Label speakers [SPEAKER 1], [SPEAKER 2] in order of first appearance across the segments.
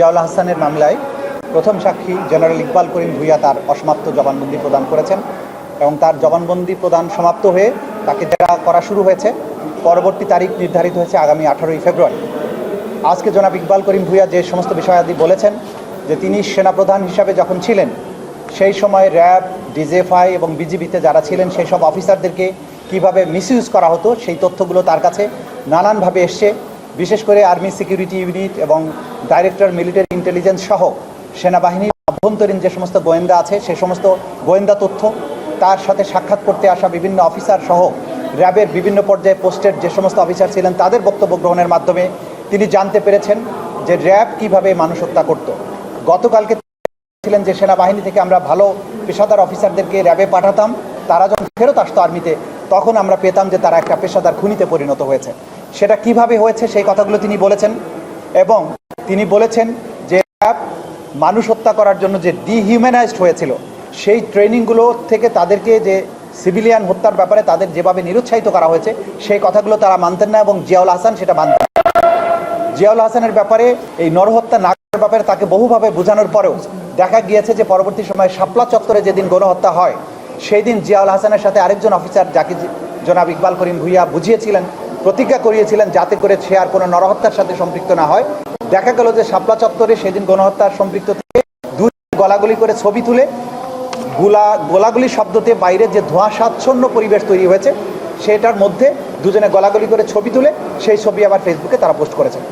[SPEAKER 1] জিয়াউল হাসানের মামলায় প্রথম সাক্ষী জেনারেল ইকবাল করিম ভুইয়া তার অসমাপ্ত জবানবন্দি প্রদান করেছেন এবং তার জবানবন্দি প্রদান সমাপ্ত হয়ে তাকে জেরা করা শুরু হয়েছে। পরবর্তী তারিখ নির্ধারিত হয়েছে আগামী আঠারোই ফেব্রুয়ারি। আজকে জনাব ইকবাল করিম ভুইয়া যে সমস্ত বিষয়াদি বলেছেন, যে তিনি সেনাপ্রধান হিসাবে যখন ছিলেন, সেই সময় র্যাব, ডিজেফআই এবং বিজিবিতে যারা ছিলেন, সেই সব অফিসারদেরকে কীভাবে মিসইউজ করা হতো, সেই তথ্যগুলো তার কাছে নানানভাবে এসছে। বিশেষ করে আর্মি সিকিউরিটি ইউনিট এবং ডাইরেক্টর মিলিটারি ইন্টেলিজেন্স সহ সেনাবাহিনীর অভ্যন্তরীণ যে সমস্ত গোয়েন্দা আছে, সে সমস্ত গোয়েন্দা তথ্য, তার সাথে সাক্ষাৎ করতে আসা বিভিন্ন অফিসার সহ র্যাবের বিভিন্ন পর্যায়ে পোস্টের যে সমস্ত অফিসার ছিলেন, তাদের বক্তব্য গ্রহণের মাধ্যমে তিনি জানতে পেরেছেন যে র্যাব কীভাবে মানুষ হত্যা করত। গতকালকে ছিলেন যে সেনাবাহিনী থেকে আমরা ভালো পেশাদার অফিসারদেরকে র্যাবে পাঠাতাম, তারা যখন ফেরত আসতো আর্মিতে তখন আমরা পেতাম যে তারা একটা পেশাদার খুনিতে পরিণত হয়েছে। সেটা কীভাবে হয়েছে সেই কথাগুলো তিনি বলেছেন এবং তিনি বলেছেন যে মানুষ হত্যা করার জন্য যে ডিহিউম্যানাইজড হয়েছিল, সেই ট্রেনিংগুলো থেকে তাদেরকে যে সিভিলিয়ান হত্যার ব্যাপারে তাদের যেভাবে নিরুৎসাহিত করা হয়েছে, সেই কথাগুলো তারা মানতেন না এবং জিয়াউল হাসান সেটা মানতেন জিয়াউল হাসানের ব্যাপারে এই নরহত্যা না করার ব্যাপারে তাকে বহুভাবে বোঝানোর পরেও দেখা গিয়েছে যে পরবর্তী সময়ে শাপলা চত্বরে যেদিন গণহত্যা হয় সেই দিন জিয়াউল হাসানের সাথে আরেকজন অফিসার যাকে জনাব ইকবাল করিম ভুইয়া বুঝিয়েছিলেন, প্রতিজ্ঞা করিয়েছিলেন যাতে করে সে আর কোনো নরহত্যার সাথে সম্পৃক্ত না হয়। দেখা গেল যে শাপলা চত্বরে সেদিন গণহত্যার সম্পৃক্ত থেকে দুই গলাগুলি করে ছবি তুলে গোলা গোলাগুলি শব্দতে বাইরে যে ধোঁয়া স্বাচ্ছন্ন পরিবেশ তৈরি হয়েছে, সেটার মধ্যে দুজনে গলাগলি করে ছবি তুলে সেই ছবি আবার ফেসবুকে তারা পোস্ট করেছেন।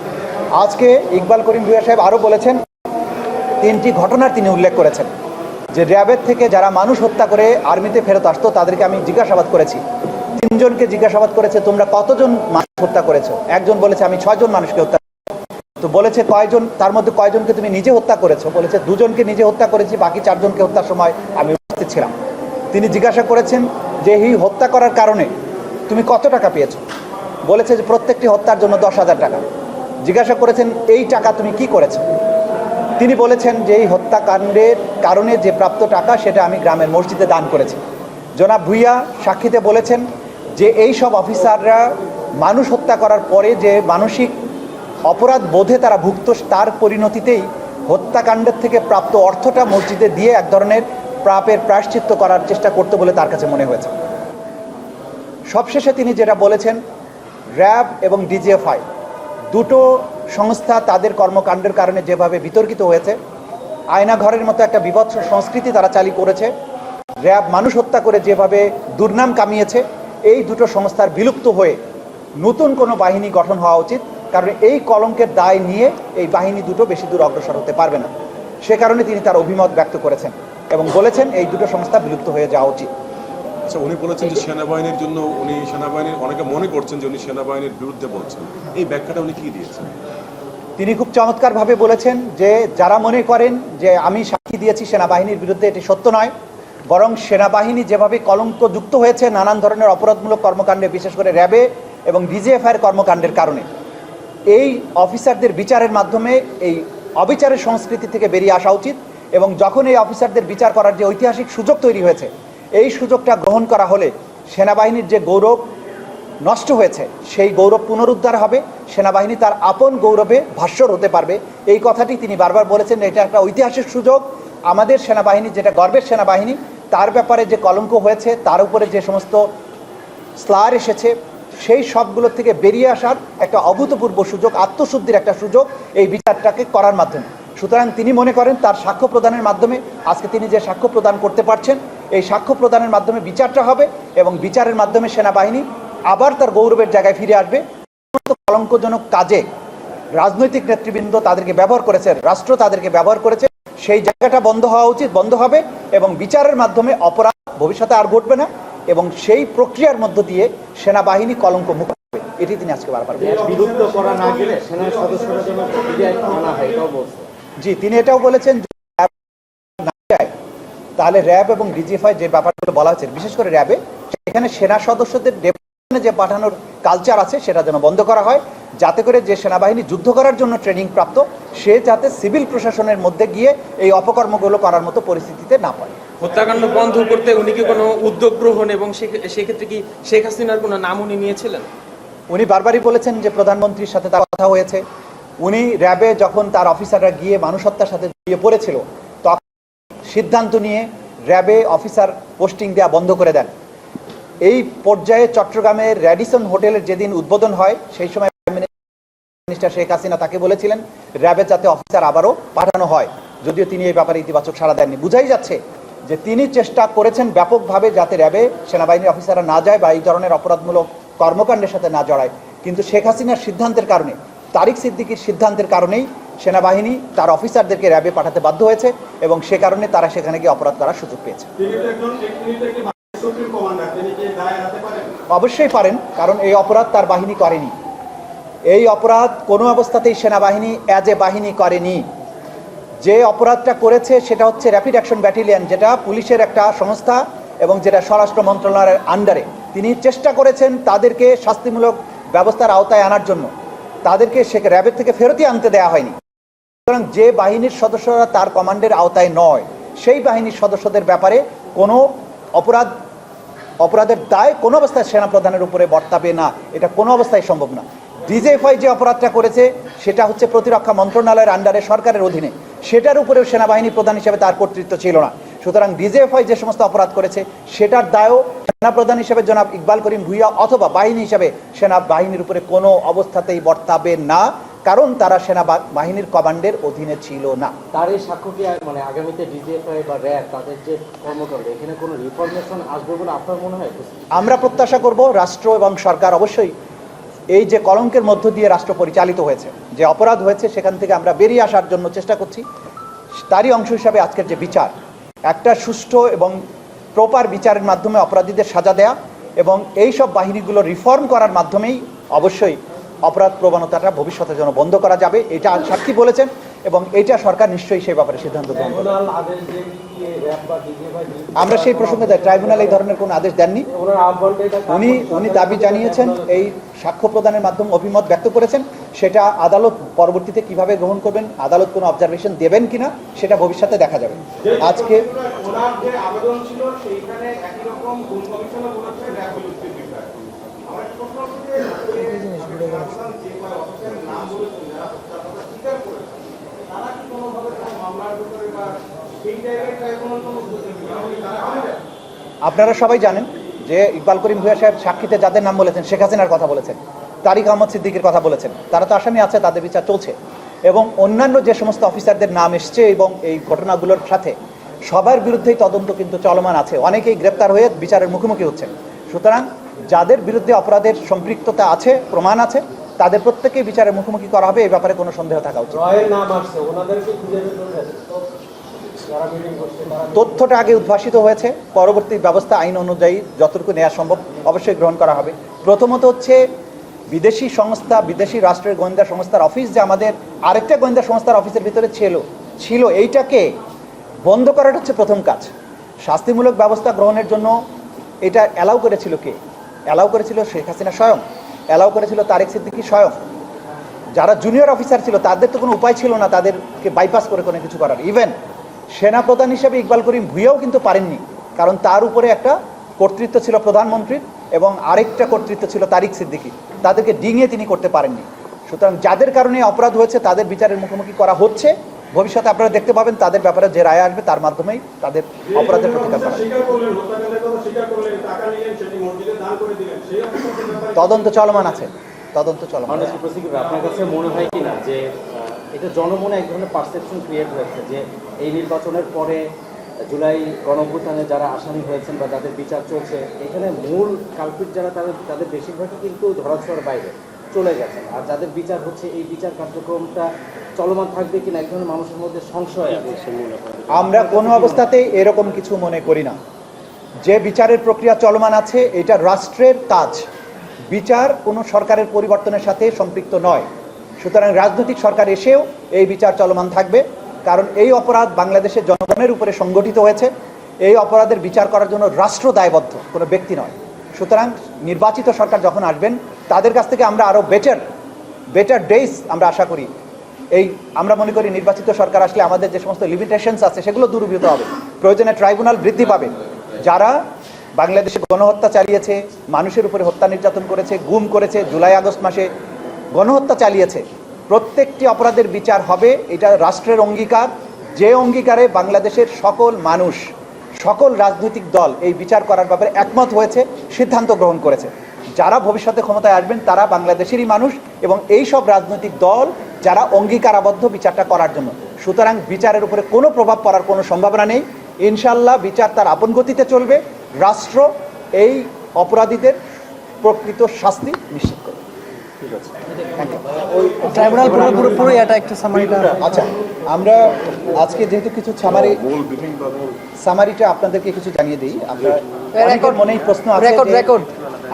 [SPEAKER 1] আজকে ইকবাল করিম ভুইয়া সাহেব আরও বলেছেন, তিনটি ঘটনার তিনি উল্লেখ করেছেন। যে র্যাবের থেকে যারা মানুষ হত্যা করে আর্মিতে ফেরত আসতো, তাদেরকে আমি জিজ্ঞাসাবাদ করেছি। তিনজনকে জিজ্ঞাসাবাদ করেছে, তোমরা কতজন মানুষ হত্যা করেছ? একজন বলেছে, আমি ছয়জন মানুষকে হত্যা তো বলেছে কয়জন, তার মধ্যে কয়জনকে তুমি নিজে হত্যা করেছ? বলেছে, দুজনকে নিজে হত্যা করেছি, বাকি চারজনকে হত্যার সময় আমি উপস্থিত ছিলাম। তিনি জিজ্ঞাসা করেছেন যে, এই হত্যা করার কারণে তুমি কত টাকা পেয়েছ? বলেছে যে, প্রত্যেকটি হত্যার জন্য দশ হাজার টাকা। জিজ্ঞাসা করেছেন, এই টাকা তুমি কি করেছ? তিনি বলেছেন যে এই হত্যাকাণ্ডের কারণে যে প্রাপ্ত টাকা, সেটা আমি গ্রামের মসজিদে দান করেছি। জনাব ভুইয়া সাক্ষীতে বলেছেন যে এই সব অফিসাররা মানুষ হত্যা করার পরে যে মানসিক অপরাধ বোধে তারা ভুক্ত, তার পরিণতিতেই হত্যাকাণ্ডের থেকে প্রাপ্ত অর্থটা মসজিদে দিয়ে এক ধরনের প্রাপের প্রায়শ্চিত্ত করার চেষ্টা করতে বলে তার কাছে মনে হয়েছে। সবশেষে তিনি যেটা বলেছেন, র্যাব এবং ডিজিএফআই দুটো সংস্থা তাদের কর্মকাণ্ডের কারণে যেভাবে বিতর্কিত হয়েছে, আয়নাঘরের মতো একটা বিভৎস সংস্কৃতি তারা চালু করেছে, র্যাব মানুষ হত্যা করে যেভাবে দুর্নাম কামিয়েছে, এই দুটো সংস্থার বিলুপ্ত হয়ে নতুন কোনো বাহিনী গঠন হওয়া উচিত, কারণ এই কলঙ্কের দায় নিয়ে এই বাহিনী দুটো বেশি দূর অগ্রসর হতে পারবে না। সে কারণে তিনি তার অভিমত ব্যক্ত করেছেন এবং বলেছেন এই দুটো সংস্থা বিলুপ্ত হয়ে যাওয়া উচিত।
[SPEAKER 2] আচ্ছা উনি বলেছেন যে সেনাবাহিনীর জন্য উনি সেনাবাহিনীর, অনেকে মনে করছেন যে উনি সেনাবাহিনীর বিরুদ্ধে বলছেন। এই ব্যাখ্যাটা উনি কি দিয়েছেন?
[SPEAKER 1] তিনি খুব চমৎকারভাবে বলেছেন যে, যারা মনে করেন যে, আমি সাক্ষী দিয়েছি সেনাবাহিনীর বিরুদ্ধে, এটি সত্য নয়। বরং সেনাবাহিনী যেভাবে কলঙ্কযুক্ত হয়েছে নানান ধরনের অপরাধমূলক কর্মকাণ্ডে, বিশেষ করে র্যাবে এবং ডিজিএফআইয়ের কর্মকাণ্ডের কারণে। এই অফিসারদের বিচারের মাধ্যমে এই অবিচারের সংস্কৃতি থেকে বেরিয়ে আসা উচিত এবং যখন এই অফিসারদের বিচার করার যে ঐতিহাসিক সুযোগ তৈরি হয়েছে, এই সুযোগটা গ্রহণ করা হলে সেনাবাহিনীর যে গৌরব নষ্ট হয়েছে, সেই গৌরব পুনরুদ্ধার হবে, সেনাবাহিনী তার আপন গৌরবে ভাস্বর হতে পারবে। এই কথাটি তিনি বারবার বলেছেন, এটা একটা ঐতিহাসিক সুযোগ। আমাদের সেনাবাহিনী, যেটা গর্বের সেনাবাহিনী, তার ব্যাপারে যে কলঙ্ক হয়েছে, তার উপরে যে সমস্ত স্লার এসেছে, সেই সবগুলোর থেকে বেরিয়ে আসার একটা অভূতপূর্ব সুযোগ, আত্মশুদ্ধির একটা সুযোগ এই বিচারটাকে করার মাধ্যমে। সুতরাং তিনি মনে করেন, তার সাক্ষ্য প্রদানের মাধ্যমে, আজকে তিনি যে সাক্ষ্য প্রদান করতে পারছেন, এই সাক্ষ্য প্রদানের মাধ্যমে বিচারটা হবে এবং বিচারের মাধ্যমে সেনাবাহিনী আবার তার গৌরবের জায়গায় ফিরে আসবে। কলঙ্কজনক কাজে রাজনৈতিক নেতৃবৃন্দ তাদেরকে ব্যবহার করেছে রাষ্ট্র তাদেরকে ব্যবহার করেছে। সেই জায়গাটা বন্ধ হওয়া উচিত বন্ধ হবে এবং বিচারের মাধ্যমে অপরাধ ভবিষ্যতে আর ঘটবে না এবং সেই প্রক্রিয়ার মধ্য দিয়ে সেনাবাহিনী কলঙ্ক মুক্ত হবে। এটি তিনি আজকে বারবার
[SPEAKER 3] বিলুপ্ত করা না গেলে সেনার সদস্যরা যেন আনা হয় এটাও বলছে
[SPEAKER 1] জি তিনি এটাও বলেছেন তাহলে র্যাব এবং ডিজিএফআই যে ব্যাপারগুলো বলা হয়েছে বিশেষ করে র্যাবে সেখানে সেনা সদস্যদের যে পাঠানোর কালচার আছে সেটা যেন বন্ধ করা হয়। যাতে করে যে সেনাবাহিনী যুদ্ধ করার জন্য ট্রেনিং প্রাপ্ত সে যাতে সিভিল প্রশাসনের মধ্যে গিয়ে এই অপকর্মগুলো করার মতো পরিস্থিতিতে না পড়ে।
[SPEAKER 4] হত্যাকাণ্ড বন্ধ করতে উনি কি কোনো উদ্যোগ গ্রহণ এবং সেক্ষেত্রে কি শেখ হাসিনার কোনো নাম উনি নিয়েছিলেন?
[SPEAKER 1] উনি বারবারই বলেছেন যে প্রধানমন্ত্রীর সাথে তার কথা হয়েছে। উনি র্যাবে যখন তার অফিসাররা গিয়ে মানুষ হত্যার সাথে জড়িয়ে পড়েছিল তখন সিদ্ধান্ত নিয়ে র্যাবে অফিসার পোস্টিং দেওয়া বন্ধ করে দেন। এই পর্যায়ে চট্টগ্রামের র্যাডিসন হোটেলের যেদিন উদ্বোধন হয়, সেই সময় মিনিস্টার শেখ হাসিনা তাকে বলেছিলেন, র্যাবের যাতে অফিসার আবারও পাঠানো হয়। যদিও তিনি এই ব্যাপারে ইতিবাচক সাড়া দেননি। বুঝাই যাচ্ছে যে তিনি চেষ্টা করেছেন ব্যাপকভাবে যাতে র্যাবে সেনাবাহিনীর অফিসাররা না যায় বা এই ধরনের অপরাধমূলক কর্মকাণ্ডের সাথে না জড়ায়। কিন্তু শেখ হাসিনার সিদ্ধান্তের কারণে, তারিক সিদ্দিকির সিদ্ধান্তের কারণেই সেনাবাহিনী তার অফিসারদেরকে র্যাবে পাঠাতে বাধ্য হয়েছে এবং সে কারণে তারা সেখানে গিয়ে অপরাধ করার সুযোগ পেয়েছে।
[SPEAKER 5] দায়
[SPEAKER 1] অবশ্যই পারেন, কারণ এই অপরাধ তার বাহিনী করেনি। এই অপরাধ কোনো অবস্থাতেই সেনাবাহিনী অ্যাজ এ বাহিনী করেনি। যে অপরাধটা করেছে সেটা হচ্ছে র্যাপিড অ্যাকশন ব্যাটালিয়ন যেটা পুলিশের একটা সংস্থা এবং যেটা স্বরাষ্ট্র মন্ত্রণালয়ের আন্ডারে তিনি চেষ্টা করেছেন তাদেরকে শাস্তিমূলক ব্যবস্থার আওতায় আনার জন্য। তাদেরকে সে র্যাবের থেকে ফেরতই আনতে দেওয়া হয়নি। সুতরাং যে বাহিনীর সদস্যরা তার কমান্ডের আওতায় নয়, সেই বাহিনীর সদস্যদের ব্যাপারে কোনো অপরাধ অপরাধের দায় কোনো অবস্থায় সেনাপ্রধানের উপরে বর্তাবে না, এটা কোনো অবস্থায় সম্ভব না। ডিজেএফআই যে অপরাধটা করেছে, সেটা হচ্ছে প্রতিরক্ষা মন্ত্রণালয়ের আন্ডারে সরকারের অধীনে। সেটার উপরেও সেনাবাহিনী প্রধান হিসেবে তার কর্তৃত্ব ছিল না। সুতরাং ডিজেএফআই যে সমস্ত অপরাধ করেছে, সেটার দায়ও সেনাপ্রধান হিসেবে জনাব ইকবাল করিম ভুইয়া অথবা বাহিনী হিসেবে সেনাবাহিনীর উপরে কোনো অবস্থাতেই বর্তাবে না। কারণ তারা সেনা বাহিনীর কমান্ডের অধীনে ছিল না।
[SPEAKER 3] তার এই সাক্ষ্য কি মানে আগামীতে ডিজিএফআই বা র্যাব তাদের যে কর্মকাণ্ড এখানে কোনো রিফরমেশন আসবে বলে আপনার মনে হয়?
[SPEAKER 1] আমরা প্রত্যাশা করব রাষ্ট্র এবং সরকার অবশ্যই এই যে কলঙ্কের মধ্য দিয়ে রাষ্ট্র পরিচালিত হয়েছে যে অপরাধ হয়েছে সেখান থেকে আমরা বেরিয়ে আসার জন্য চেষ্টা করছি। তারই অংশ হিসাবে আজকের যে বিচার একটা সুষ্ঠু এবং প্রপার বিচারের মাধ্যমে অপরাধীদের সাজা দেয়া এবং এই সব বাহিনীগুলো রিফর্ম করার মাধ্যমেই অবশ্যই অপরাধ প্রবণতাটা ভবিষ্যতে যেন বন্ধ করা যাবে এটা সাক্ষী বলেছেন এবং এটা সরকার নিশ্চয়ই সেই ব্যাপারে সিদ্ধান্ত গ্রহণ করবে। আমরা সেই প্রসঙ্গে ট্রাইব্যুনাল এই ধরনের কোনো আদেশ দেননি। উনি উনি দাবি জানিয়েছেন এই সাক্ষ্য প্রদানের মাধ্যমে অভিমত ব্যক্ত করেছেন। সেটা আদালত পরবর্তীতে কীভাবে গ্রহণ করবেন আদালত কোনো অবজারভেশন দেবেন কিনা সেটা ভবিষ্যতে দেখা যাবে। আজকে
[SPEAKER 5] আবেদন ছিল সেইখানে একই রকম বলেছে
[SPEAKER 1] আপনারা সবাই জানেন যে ইকবাল করিম ভূয়া সাহেব সাক্ষীতে যাদের নাম বলেছেন, শেখ হাসিনার কথা বলেছেন, তারিক আহমদ সিদ্দিকের কথা বলেছেন, তারা তো আসামি আছে, তাদের বিচার চলছে। এবং অন্যান্য যে সমস্ত অফিসারদের নাম এসছে এবং এই ঘটনাগুলোর সাথে সবার বিরুদ্ধেই তদন্ত কিন্তু চলমান আছে। অনেকেই গ্রেপ্তার হয়ে বিচারের মুখোমুখি হচ্ছেন। সুতরাং যাদের বিরুদ্ধে অপরাধের সম্পৃক্ততা আছে প্রমাণ আছে তাদের প্রত্যেকেই বিচারের মুখোমুখি করা হবে এই ব্যাপারে কোনো সন্দেহ থাকা উচিত তথ্যটা আগে উদ্ভাসিত হয়েছে পরবর্তী ব্যবস্থা আইন অনুযায়ী যতটুকু নেওয়া সম্ভব অবশ্যই গ্রহণ করা হবে। প্রথমত হচ্ছে বিদেশি সংস্থা বিদেশি রাষ্ট্রের গোয়েন্দা সংস্থার অফিস যে আমাদের আরেকটা গোয়েন্দা সংস্থার অফিসের ভিতরে ছিল ছিল এইটাকে বন্ধ করাটা হচ্ছে প্রথম কাজ। শাস্তিমূলক ব্যবস্থা গ্রহণের জন্য এটা অ্যালাউ করেছিল কে? অ্যালাউ করেছিল শেখ হাসিনা স্বয়ং। অ্যালাউ করেছিল তারেক সিদ্দিকি স্বয়ং। যারা জুনিয়র অফিসার ছিল, তাদের তো কোনো উপায় ছিল না তাদেরকে বাইপাস করে কোনো কিছু করার। ইভেন সেনাপ্রধান হিসেবে ইকবাল করিম ভুইয়াও কিন্তু পারেননি। কারণ তার উপরে একটা কর্তৃত্ব ছিল প্রধানমন্ত্রীর এবং আরেকটা কর্তৃত্ব ছিল তারিক সিদ্দিকী তাদেরকে ডিঙিয়ে তিনি করতে পারেননি। সুতরাং যাদের কারণে অপরাধ হয়েছে, তাদের বিচারের মুখোমুখি করা হচ্ছে। ভবিষ্যতে আপনারা দেখতে পাবেন তাদের ব্যাপারে যে রায় আসবে তার মাধ্যমেই তাদের অপরাধের প্রতিকার করা তদন্ত চলমান আছে। তদন্ত চলমান
[SPEAKER 3] আপনার কাছে মনে হয় কিনা যে এটা জনমনে এক ধরনের পারসেপশন ক্রিয়েট হয়েছে যে এই নির্বাচনের পরে জুলাই গণঅভ্যুত্থানে যারা আসামি হয়েছেন বা যাদের বিচার চলছে এখানে মূল কালপিট যারা তাদের তাদের বেশিরভাগই কিন্তু ধরাছোঁয়ার বাইরে চলে গেছেন। আর যাদের বিচার হচ্ছে এই বিচার কার্যক্রমটা চলমান থাকবে কিনা এক ধরনের মানুষের মধ্যে সংশয়
[SPEAKER 1] আমরা কোনো অবস্থাতেই এরকম কিছু মনে করি না। যে বিচারের প্রক্রিয়া চলমান আছে, এটা রাষ্ট্রের কাজ। বিচার কোনো সরকারের পরিবর্তনের সাথে সম্পৃক্ত নয়। সুতরাং রাজনৈতিক সরকার এসেও এই বিচার চলমান থাকবে, কারণ এই অপরাধ বাংলাদেশের জনগণের উপরে সংগঠিত হয়েছে। এই অপরাধের বিচার করার জন্য রাষ্ট্র দায়বদ্ধ, কোনো ব্যক্তি নয়। সুতরাং নির্বাচিত সরকার যখন আসবেন, তাদের কাছ থেকে আমরা আরও বেটার বেটার ডেইস আমরা আশা করি। এই, আমরা মনে করি নির্বাচিত সরকার আসলে আমাদের যে সমস্ত লিমিটেশনস আছে, সেগুলো দূরীভূত হবে। প্রয়োজনে ট্রাইব্যুনাল বৃদ্ধি পাবে। যারা বাংলাদেশে গণহত্যা চালিয়েছে, মানুষের উপরে হত্যা নির্যাতন করেছে, গুম করেছে, জুলাই আগস্ট মাসে গণহত্যা চালিয়েছে, প্রত্যেকটি অপরাধের বিচার হবে, এটা রাষ্ট্রের অঙ্গীকার। যে অঙ্গীকারে বাংলাদেশের সকল মানুষ, সকল রাজনৈতিক দল এই বিচার করার ব্যাপারে একমত হয়েছে, সিদ্ধান্ত গ্রহণ করেছে। যারা ভবিষ্যতে ক্ষমতায় আসবেন, তারা বাংলাদেশেরই মানুষ এবং এই সব রাজনৈতিক দল যারা অঙ্গীকারাবদ্ধ বিচারটা করার জন্য। সুতরাং বিচারের উপরে কোনো প্রভাব পড়ার কোনো সম্ভাবনা নেই। ইনশাল্লাহ বিচার তার আপন গতিতে চলবে। রাষ্ট্র এই অপরাধীদের প্রকৃত শাস্তি নিশ্চিত করবে।
[SPEAKER 6] ট্রাইব্যুনাল পুরো পুরোপুরি এটা একটু সামারিটা
[SPEAKER 1] আচ্ছা আমরা আজকে যেহেতু কিছু সামারি সামারিটা আপনাদেরকে কিছু জানিয়ে দিই। আমরা মনেই প্রশ্ন।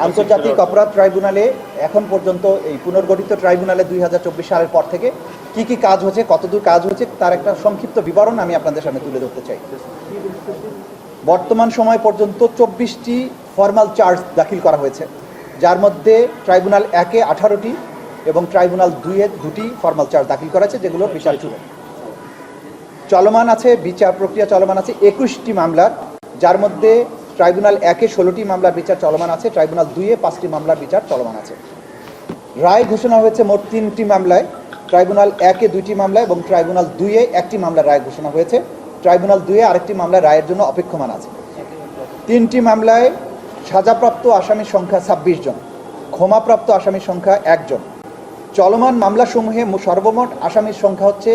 [SPEAKER 1] আন্তর্জাতিক অপরাধ ট্রাইব্যুনালে এখন পর্যন্ত এই পুনর্গঠিত ট্রাইব্যুনালে দুই হাজার চব্বিশ সালের পর থেকে কি কি কাজ হয়েছে, কতদূর কাজ হয়েছে, তার একটা সংক্ষিপ্ত বিবরণ আমি আপনাদের সামনে তুলে ধরতে চাই। বর্তমান সময় পর্যন্ত চব্বিশটি ফর্মাল চার্জ দাখিল করা হয়েছে, যার মধ্যে ট্রাইব্যুনাল একে আঠারোটি এবং ট্রাইব্যুনাল দুইয়ে দুটি ফর্মাল চার্জ দাখিল করা আছে যেগুলোর বিচার চূড়ান্ত চলমান আছে, বিচার প্রক্রিয়া চলমান আছে, একুশটি মামলার, যার মধ্যে ট্রাইব্যুনাল একে ষোলোটি মামলার বিচার চলমান আছে, ট্রাইব্যুনাল দুইয়ে পাঁচটি মামলার বিচার চলমান আছে। রায় ঘোষণা হয়েছে মোট তিনটি মামলায়, ট্রাইব্যুনাল একে দুইটি মামলা এবং ট্রাইব্যুনাল দুইয়ে একটি মামলার রায় ঘোষণা হয়েছে। ট্রাইব্যুনাল দুইয়ে আরেকটি মামলায় রায়ের জন্য অপেক্ষমান আছে। তিনটি মামলায় সাজাপ্রাপ্ত আসামির সংখ্যা ছাব্বিশ জন, ক্ষমাপ্রাপ্ত আসামির সংখ্যা একজন চলমান মামলাসমূহে সর্বমোট আসামির সংখ্যা হচ্ছে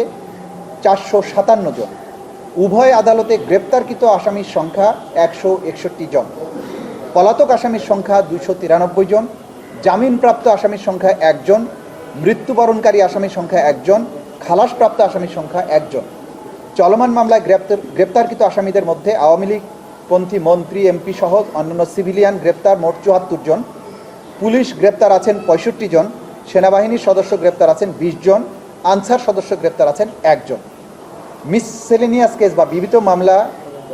[SPEAKER 1] চারশো সাতান্ন জন। উভয় আদালতে গ্রেপ্তারকৃত আসামির সংখ্যা একশো একষট্টি জন। পলাতক আসামির সংখ্যা দুইশো তিরানব্বই জন। জামিনপ্রাপ্ত আসামির সংখ্যা একজন মৃত্যুবরণকারী আসামির সংখ্যা একজন খালাসপ্রাপ্ত আসামির সংখ্যা একজন চলমান মামলায় গ্রেপ্তার, গ্রেপ্তারকৃত আসামিদের মধ্যে আওয়ামী লীগ, পন্থী মন্ত্রী, এমপি সহ অন্যান্য সিভিলিয়ান গ্রেপ্তার মোট চুয়াত্তর জন। পুলিশ গ্রেপ্তার আছেন পঁয়ষট্টি জন। সেনাবাহিনীর সদস্য গ্রেপ্তার আছেন বিশ জন। আনসার সদস্য গ্রেপ্তার আছেন একজন মিসসেলেনিয়াস কেস বা বিবিধ মামলা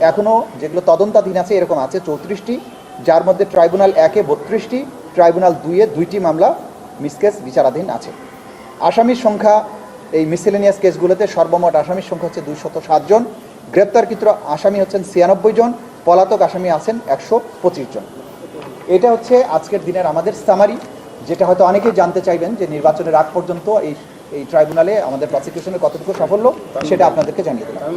[SPEAKER 1] এখনও যেগুলো তদন্তাধীন আছে, এরকম আছে চৌত্রিশটি। যার মধ্যে ট্রাইব্যুনাল একে বত্রিশটি, ট্রাইব্যুনাল দুইয়ে দুইটি মামলা মিসকেস বিচারাধীন আছে। আসামির সংখ্যা এই মিসেলেনিয়াস কেসগুলোতে সর্বমোট আসামির সংখ্যা হচ্ছে দুইশত সাতজন গ্রেপ্তারকৃত আসামি হচ্ছেন ছিয়ানব্বই জন, পলাতক আসামি আছেন একশো পঁচিশ জন। এটা হচ্ছে আজকের দিনের আমাদের সামারি যেটা হয়তো অনেকেই জানতে চাইবেন যে নির্বাচনের আগ পর্যন্ত এই এই ট্রাইব্যুনালে আমাদের প্রসিকিউশনের কতটুকু সাফল্য সেটা আপনাদেরকে জানিয়ে দিলাম।